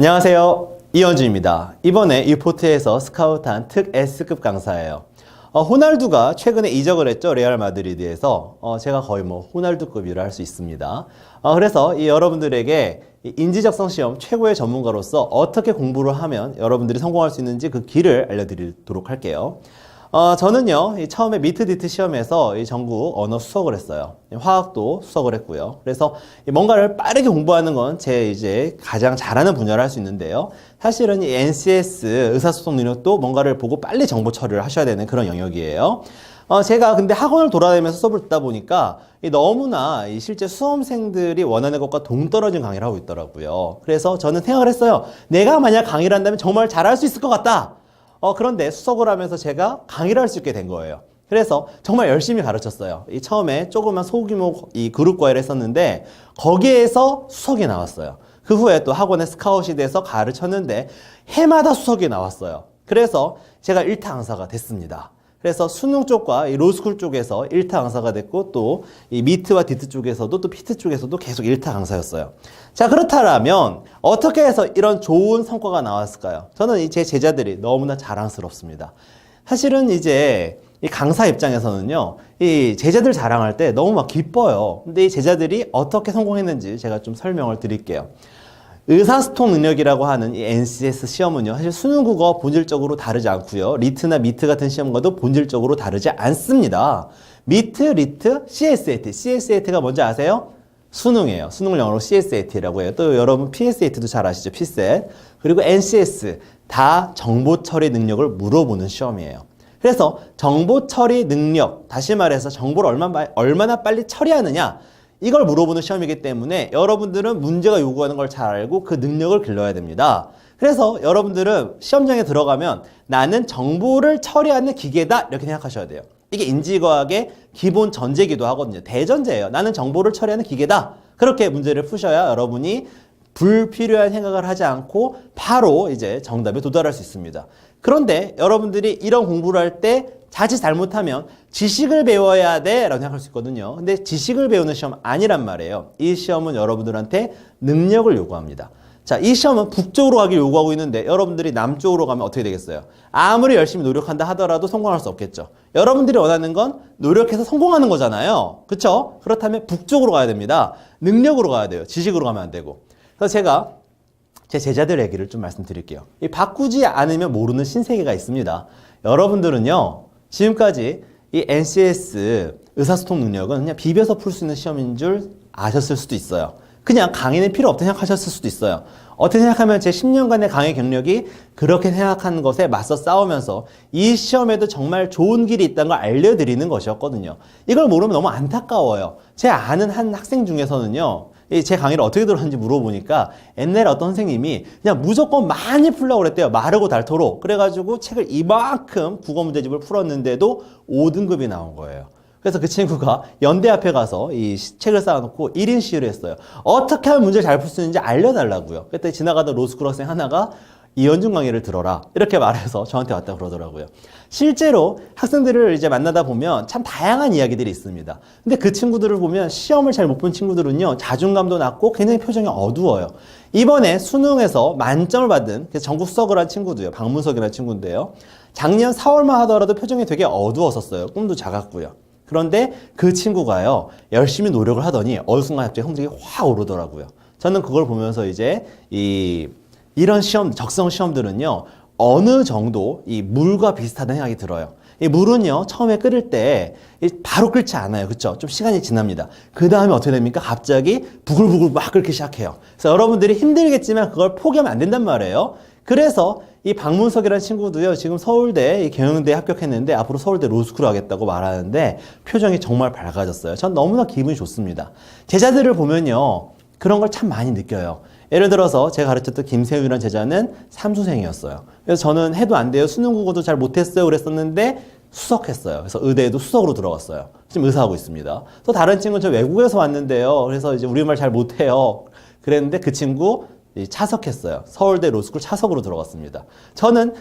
안녕하세요. 이현주입니다. 이번에 유포트에서 스카우트한 특 S급 강사예요. 어, 호날두가 최근에 이적을 했죠. 레알 마드리드에서. 어, 제가 거의 뭐 호날두급이라 할 수 있습니다. 어, 그래서 이 여러분들에게 이 인지적성 시험 최고의 전문가로서 어떻게 공부를 하면 여러분들이 성공할 수 있는지 그 길을 알려드리도록 할게요. 어, 저는요, 이 처음에 미트 디트 시험에서 이 전국 언어 수석을 했어요. 화학도 수석을 했고요. 그래서 이 뭔가를 빠르게 공부하는 건 제 이제 가장 잘하는 분야를 할 수 있는데요. 사실은 이 NCS 의사소통 능력도 뭔가를 보고 빨리 정보 처리를 하셔야 되는 그런 영역이에요. 어, 제가 근데 학원을 돌아다니면서 수업을 듣다 보니까 이 너무나 이 실제 수험생들이 원하는 것과 동떨어진 강의를 하고 있더라고요. 그래서 저는 생각을 했어요. 내가 만약 강의를 한다면 정말 잘할 수 있을 것 같다. 어, 그런데 수석을 하면서 제가 강의를 할 수 있게 된 거예요. 그래서 정말 열심히 가르쳤어요. 이 처음에 조그만 소규모 이 그룹 과외를 했었는데 거기에서 수석이 나왔어요. 그 후에 또 학원에 스카웃이 돼서 가르쳤는데 해마다 수석이 나왔어요. 그래서 제가 1타 강사가 됐습니다. 그래서 수능 쪽과 이 로스쿨 쪽에서 1타 강사가 됐고 또 이 미트와 디트 쪽에서도 또 피트 쪽에서도 계속 1타 강사였어요. 자, 그렇다면 어떻게 해서 이런 좋은 성과가 나왔을까요? 저는 이제 제자들이 너무나 자랑스럽습니다. 사실은 이제 이 강사 입장에서는요, 이 제자들 자랑할 때 너무 막 기뻐요. 근데 이 제자들이 어떻게 성공했는지 제가 좀 설명을 드릴게요. 의사소통 능력이라고 하는 이 NCS 시험은요, 사실 수능 국어 본질적으로 다르지 않고요. 리트나 미트 같은 시험과도 본질적으로 다르지 않습니다. 미트, 리트, CSAT. CSAT가 뭔지 아세요? 수능이에요. 수능을 영어로 CSAT라고 해요. 또 여러분 PSAT도 잘 아시죠? PSAT. 그리고 NCS. 다 정보 처리 능력을 물어보는 시험이에요. 그래서 정보 처리 능력, 다시 말해서 정보를 얼마나, 얼마나 빨리 처리하느냐, 이걸 물어보는 시험이기 때문에 여러분들은 문제가 요구하는 걸 잘 알고 그 능력을 길러야 됩니다. 그래서 여러분들은 시험장에 들어가면 나는 정보를 처리하는 기계다 이렇게 생각하셔야 돼요. 이게 인지과학의 기본 전제기도 하거든요. 대전제예요. 나는 정보를 처리하는 기계다. 그렇게 문제를 푸셔야 여러분이 불필요한 생각을 하지 않고 바로 이제 정답에 도달할 수 있습니다. 그런데 여러분들이 이런 공부를 할 때 자칫 잘못하면 지식을 배워야 돼 라고 생각할 수 있거든요. 근데 지식을 배우는 시험 아니란 말이에요. 이 시험은 여러분들한테 능력을 요구합니다. 자, 이 시험은 북쪽으로 가길 요구하고 있는데 여러분들이 남쪽으로 가면 어떻게 되겠어요? 아무리 열심히 노력한다 하더라도 성공할 수 없겠죠. 여러분들이 원하는 건 노력해서 성공하는 거잖아요. 그렇죠? 그렇다면 북쪽으로 가야 됩니다. 능력으로 가야 돼요. 지식으로 가면 안 되고. 그래서 제가 제 제자들 얘기를 좀 말씀드릴게요. 이 바꾸지 않으면 모르는 신세계가 있습니다. 여러분들은요, 지금까지 이 NCS 의사소통 능력은 그냥 비벼서 풀 수 있는 시험인 줄 아셨을 수도 있어요. 그냥 강의는 필요 없다 생각하셨을 수도 있어요. 어떻게 생각하면 제 10년간의 강의 경력이 그렇게 생각하는 것에 맞서 싸우면서 이 시험에도 정말 좋은 길이 있다는 걸 알려드리는 것이었거든요. 이걸 모르면 너무 안타까워요. 제 아는 한 학생 중에서는요, 이 제 강의를 어떻게 들었는지 물어보니까 옛날에 어떤 선생님이 그냥 무조건 많이 풀려고 그랬대요. 마르고 닳도록. 그래가지고 책을 이만큼 국어 문제집을 풀었는데도 5등급이 나온 거예요. 그래서 그 친구가 연대 앞에 가서 이 시- 책을 쌓아놓고 1인 시위를 했어요. 어떻게 하면 문제를 잘 풀 수 있는지 알려달라고요. 그때 지나가던 로스쿨 학생 하나가 이현중 강의를 들어라. 이렇게 말해서 저한테 왔다 그러더라고요. 실제로 학생들을 이제 만나다 보면 참 다양한 이야기들이 있습니다. 근데 그 친구들을 보면 시험을 잘 못 본 친구들은요, 자존감도 낮고 굉장히 표정이 어두워요. 이번에 수능에서 만점을 받은 그래서 전국 수석을 한 친구도요, 박문석이라는 친구인데요. 작년 4월만 하더라도 표정이 되게 어두웠었어요. 꿈도 작았고요. 그런데 그 친구가요, 열심히 노력을 하더니 어느 순간 갑자기 성적이 확 오르더라고요. 저는 그걸 보면서 이제 이 이런 시험, 적성 시험들은요, 어느 정도 이 물과 비슷하다는 생각이 들어요. 이 물은요, 처음에 끓일 때이 바로 끓지 않아요. 그쵸? 좀 시간이 지납니다. 그 다음에 어떻게 됩니까? 갑자기 부글부글 막 끓기 시작해요. 그래서 여러분들이 힘들겠지만 그걸 포기하면 안 된단 말이에요. 그래서 이 박문석이라는 친구도요, 지금 서울대 이 경영대에 합격했는데 앞으로 서울대 로스쿨 하겠다고 말하는데 표정이 정말 밝아졌어요. 전 너무나 기분이 좋습니다. 제자들을 보면요, 그런 걸 참 많이 느껴요. 예를 들어서 제가 가르쳤던 김세윤이라는 제자는 삼수생이었어요. 그래서 저는 해도 안 돼요. 수능 국어도 잘 못했어요. 그랬었는데 수석했어요. 그래서 의대에도 수석으로 들어갔어요. 지금 의사하고 있습니다. 또 다른 친구는 저 외국에서 왔는데요. 그래서 이제 우리말 잘 못해요. 그랬는데 그 친구 이 차석했어요. 서울대 로스쿨 차석으로 들어갔습니다. 저는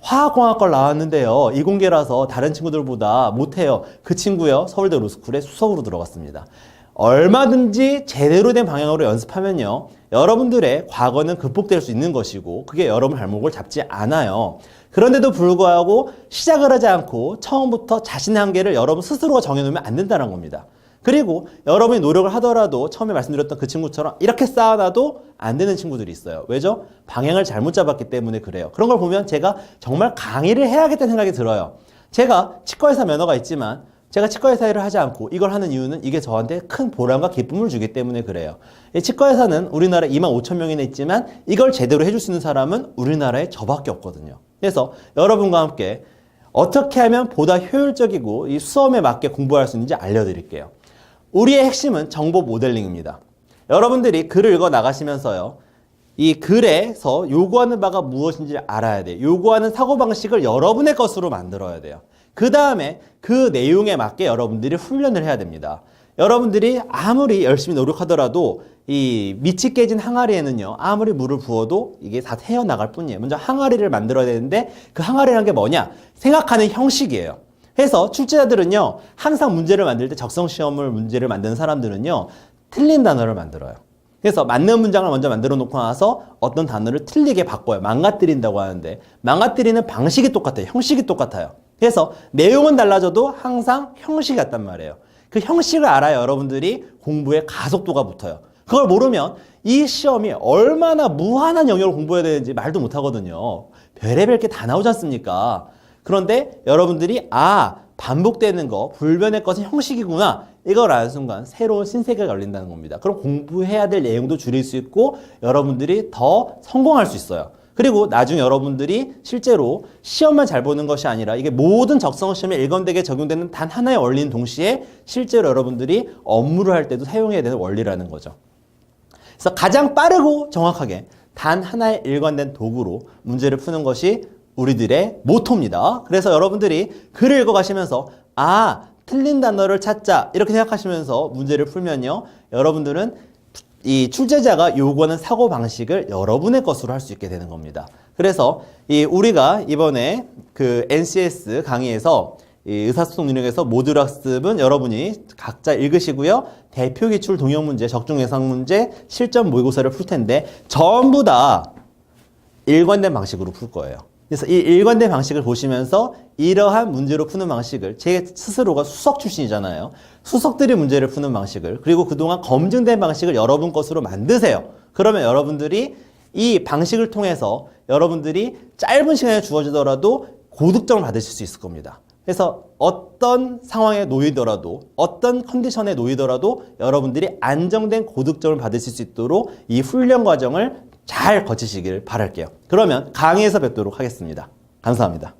화학공학과 나왔는데요. 이공계라서 다른 친구들보다 못해요. 그 친구요. 서울대 로스쿨에 수석으로 들어갔습니다. 얼마든지 제대로 된 방향으로 연습하면요. 여러분들의 과거는 극복될 수 있는 것이고 그게 여러분 발목을 잡지 않아요. 그런데도 불구하고 시작을 하지 않고 처음부터 자신의 한계를 여러분 스스로가 정해놓으면 안 된다는 겁니다. 그리고 여러분이 노력을 하더라도 처음에 말씀드렸던 그 친구처럼 이렇게 쌓아놔도 안 되는 친구들이 있어요. 왜죠? 방향을 잘못 잡았기 때문에 그래요. 그런 걸 보면 제가 정말 강의를 해야겠다는 생각이 들어요. 제가 치과의사 면허가 있지만 제가 치과 의사 일을 하지 않고 이걸 하는 이유는 이게 저한테 큰 보람과 기쁨을 주기 때문에 그래요. 이 치과 의사는 우리나라에 2만 5천 명이나 있지만 이걸 제대로 해줄 수 있는 사람은 우리나라에 저밖에 없거든요. 그래서 여러분과 함께 어떻게 하면 보다 효율적이고 이 수험에 맞게 공부할 수 있는지 알려드릴게요. 우리의 핵심은 정보 모델링입니다. 여러분들이 글을 읽어 나가시면서요. 이 글에서 요구하는 바가 무엇인지 알아야 돼요. 요구하는 사고방식을 여러분의 것으로 만들어야 돼요. 그 다음에 그 내용에 맞게 여러분들이 훈련을 해야 됩니다. 여러분들이 아무리 열심히 노력하더라도 이 밑이 깨진 항아리에는요, 아무리 물을 부어도 이게 다 새어나갈 뿐이에요. 먼저 항아리를 만들어야 되는데 그 항아리라는 게 뭐냐? 생각하는 형식이에요. 해서 출제자들은요, 항상 문제를 만들 때 적성 시험을 문제를 만드는 사람들은요, 틀린 단어를 만들어요. 그래서 맞는 문장을 먼저 만들어 놓고 나서 어떤 단어를 틀리게 바꿔요. 망가뜨린다고 하는데 망가뜨리는 방식이 똑같아요. 형식이 똑같아요. 그래서 내용은 달라져도 항상 형식이 같단 말이에요. 그 형식을 알아야 여러분들이 공부에 가속도가 붙어요. 그걸 모르면 이 시험이 얼마나 무한한 영역을 공부해야 되는지 말도 못 하거든요. 별의별 게 다 나오지 않습니까? 그런데 여러분들이 아 반복되는 거 불변의 것은 형식이구나 이걸 아는 순간 새로운 신세계가 열린다는 겁니다. 그럼 공부해야 될 내용도 줄일 수 있고 여러분들이 더 성공할 수 있어요. 그리고 나중에 여러분들이 실제로 시험만 잘 보는 것이 아니라 이게 모든 적성 시험에 일관되게 적용되는 단 하나의 원리인 동시에 실제로 여러분들이 업무를 할 때도 사용해야 되는 원리라는 거죠. 그래서 가장 빠르고 정확하게 단 하나의 일관된 도구로 문제를 푸는 것이 우리들의 모토입니다. 그래서 여러분들이 글을 읽어가시면서 아 틀린 단어를 찾자 이렇게 생각하시면서 문제를 풀면요 여러분들은 이 출제자가 요구하는 사고 방식을 여러분의 것으로 할 수 있게 되는 겁니다. 그래서 이 우리가 이번에 그 NCS 강의에서 이 의사소통 능력에서 모듈 학습은 여러분이 각자 읽으시고요. 대표 기출 동영 문제, 적중 예상 문제, 실전 모의고사를 풀 텐데 전부 다 일관된 방식으로 풀 거예요. 그래서 이 일관된 방식을 보시면서 이러한 문제로 푸는 방식을 제 스스로가 수석 출신이잖아요. 수석들이 문제를 푸는 방식을 그리고 그동안 검증된 방식을 여러분 것으로 만드세요. 그러면 여러분들이 이 방식을 통해서 여러분들이 짧은 시간에 주어지더라도 고득점을 받으실 수 있을 겁니다. 그래서 어떤 상황에 놓이더라도 어떤 컨디션에 놓이더라도 여러분들이 안정된 고득점을 받으실 수 있도록 이 훈련 과정을 잘 거치시길 바랄게요. 그러면 강의에서 뵙도록 하겠습니다. 감사합니다.